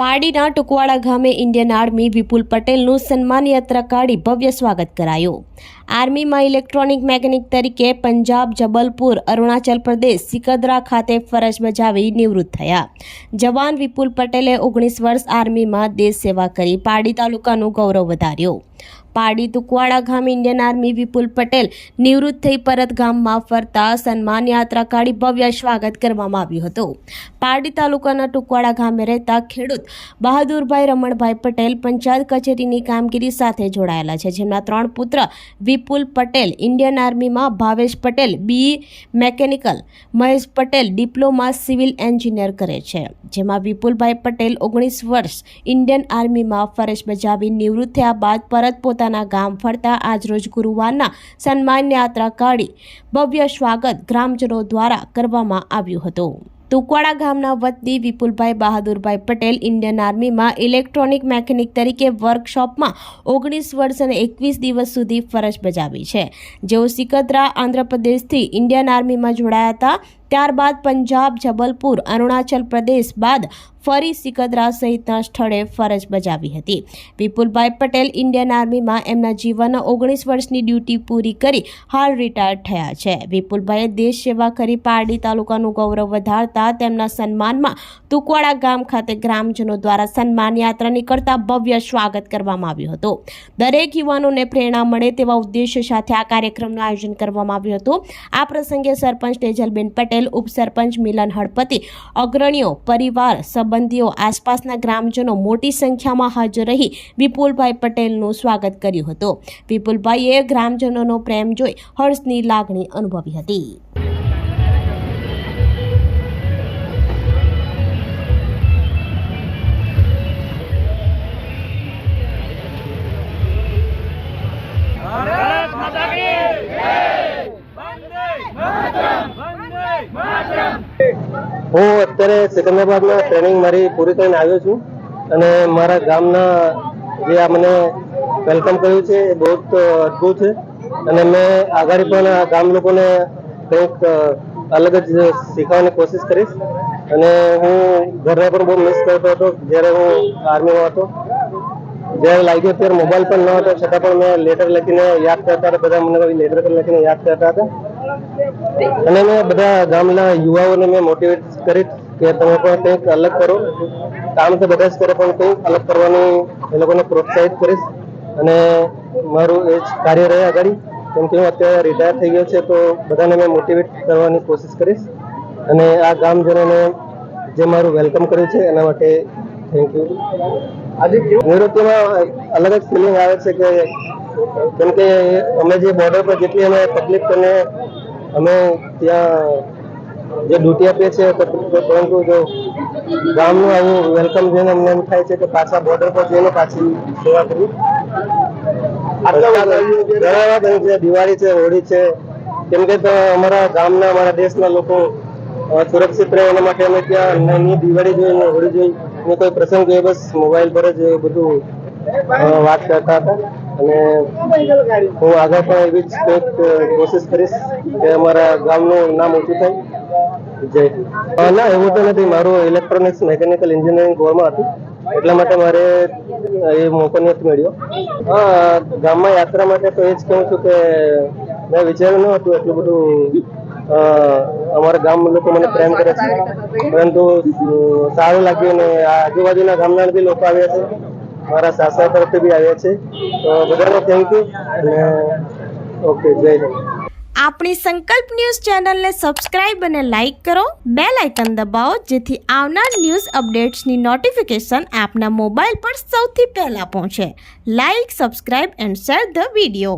પારડીના ટુકવાડા ગામે Indian army વિપુલ પટેલનું સન્માન યાત્રા કાઢી ભવ્ય સ્વાગત કરાયું. આર્મીમાં ઇલેક્ટ્રોનિક મેકેનિક તરીકે પંજાબ, જબલપુર, અરુણાચલ પ્રદેશ, સિકદરા ખાતે ફરજ બજાવી નિવૃત્ત થયા. જવાન વિપુલ પટેલે ઓગણીસ વર્ષ આર્મીમાં દેશ સેવા કરી પારડી તાલુકાનું ગૌરવ વધાર્યું. પારડી તુકવાડા ગામ ઇન્ડિયન આર્મી વિપુલ પટેલ નિવૃત્ત થઈ પરત ગામમાં ફરતા સન્માન યાત્રા કાઢી ભવ્ય સ્વાગત કરવામાં આવ્યું હતું. પારડી તાલુકાના ટુકવાડા ગામે રહેતા ખેડૂત બહાદુરભાઈ રમણભાઈ પટેલ પંચાયત કચેરીની કામગીરી સાથે જોડાયેલા છે, જેમના ત્રણ પુત્ર Vipul Patel Indian આર્મીમાં Bhavesh Patel B mechanical Mahesh Patel diploma civil engineer કરે છે, જેમાં વિપુલભાઈ પટેલ ઓગણીસ વર્ષ ઇન્ડિયન આર્મીમાં ફરજ બજાવી નિવૃત્ત થયા બાદ પરત પોતાના ગામ ફરતા આજરોજ ગુરુવારના સન્માન યાત્રા કાઢી ભવ્ય સ્વાગત ગ્રામજનો દ્વારા કરવામાં આવ્યું હતું. તુકવાડા ગામના વતની વિપુલભાઈ બહાદુરભાઈ પટેલ ઇન્ડિયન આર્મીમાં ઇલેક્ટ્રોનિક મેકેનિક તરીકે વર્કશોપમાં ઓગણીસ વર્ષ અને એકવીસ દિવસ સુધી ફરજ બજાવી છે. જેઓ સિકદરા, આંધ્રપ્રદેશથી ઇન્ડિયન આર્મીમાં જોડાયા હતા ત્યારબાદ પંજાબ, જબલપુર, અરુણાચલ પ્રદેશ બાદ ફરી સિકદરા સહિતના સ્થળે ફરજ બજાવી હતી. વિપુલભાઈ પટેલ ઇન્ડિયન આર્મીમાં એમના જીવનના ઓગણીસ વર્ષની ડ્યુટી પૂરી કરી હાલ રિટાયર્ડ થયા છે. વિપુલભાઈએ દેશ સેવા કરી પારડી તાલુકાનું ગૌરવ વધારતા તેમના સન્માનમાં તુકવાડા ગામ ખાતે ગ્રામજનો દ્વારા સન્માન યાત્રા નીકળતા ભવ્ય સ્વાગત કરવામાં આવ્યું હતું. દરેક યુવાનોને પ્રેરણા મળે તેવા ઉદ્દેશ્ય સાથે આ કાર્યક્રમનું આયોજન કરવામાં આવ્યું હતું. આ પ્રસંગે સરપંચ તેજલબેન પટેલ ઉપસરપંચ મિલન હળપતિ, અગ્રણીઓ, પરિવાર, સંબંધીઓ, આસપાસના ગ્રામજનો મોટી સંખ્યામાં હાજર રહી વિપુલભાઈ પટેલનું સ્વાગત કર્યું હતું. વિપુલભાઈએ ગ્રામજનોનો પ્રેમ જોઈ હર્ષની લાગણી અનુભવી હતી. હું અત્યારે સિકંદરાબાદમાં ટ્રેનિંગ મારી પૂરી કરીને આવ્યો છું અને મારા ગામના જે આ મને વેલકમ કર્યું છે એ બહુ જ અદભુત છે. અને મેં આગળ પણ આ ગામ લોકોને કંઈક અલગ જ શીખવાની કોશિશ કરીશ. અને હું ઘરને પણ બહુ મિસ કરતો હતો જ્યારે હું આર્મીમાં હતો. જ્યારે લાગ્યો ત્યારે મોબાઈલ પણ ન હતો, છતાં પણ મેં લેટર લખીને યાદ કરતા હતા, બધા મને લેટર પણ લખીને યાદ કરતા હતા. અને મેં બધા ગામના યુવાઓને મેં મોટિવેટ કરી કે તમે પણ કંઈક અલગ કરો. કામ તો બધા જ કરે પણ કંઈક અલગ કરવાની એ લોકોને પ્રોત્સાહિત કરીશ. અને મારું એ જ કાર્ય રહે આગળ. કેમ કે હું અત્યારે રિટાયર થઈ ગયો છે તો બધાને મેં મોટિવેટ કરવાની કોશિશ કરીશ. અને આ ગામજનોને જે મારું વેલકમ કર્યું છે એના માટે થેન્ક યુ આજે નિવૃત્તિમાં અલગ જ ફિલિંગ આવે છે કે કેમ કે અમે જે બોર્ડર પર જેટલી અમે તકલીફ કરીને અમે ત્યાં જે ડ્યુટી આપીએ છીએ પરંતુ જો ગામનું આવું વેલકમ જોઈને અમને એમ થાય છે કે પાછા બોર્ડર પર જઈને પાછી સેવા કરવી ઘણા છે દિવાળી છે હોળી છે. કેમ કે અમારા ગામના અમારા દેશના લોકો સુરક્ષિત રહે એના માટે અમે ત્યાં નાની દિવાળી જોઈ હોળી જોઈ. ને કોઈ પ્રસંગ જોઈએ બસ મોબાઈલ પર જ બધું વાત કરતા હતા. અને હું આગળ પણ એવી જ કોશિશ કરીશ કે અમારા ગામનું નામ ઊંચું થાય. જય. ના, એવું તો નથી. મારું ઇલેક્ટ્રોનિક્સ મેકેનિકલ એન્જિનિયરિંગ કોરમાં હતું. એટલા માટે મારે એ મોકો નથી મળ્યો. હા ગામમાં યાત્રા માટે તો એ જ કહું છું કે મેં વિચાર્યું ન હતું એટલું બધું અમારા ગામ લોકો મને પ્રેમ કરે છે. પરંતુ સારું લાગ્યું ને આજુબાજુના ગામના બી લોકો આવ્યા છે. મારા સાસરા તરફથી બી આવ્યા છે. તો બધાને થેન્ક યુ અને ઓકે જય હિન્દ. આપણી સંકલ્પ ન્યૂઝ ચેનલને સબસ્ક્રાઇબ અને લાઇક કરો. બે લાઇકન દબાવો, જેથી આવનાર ન્યૂઝ અપડેટ્સની નોટિફિકેશન આપના મોબાઈલ પર સૌથી પહેલાં પહોંચે. Like subscribe and share the video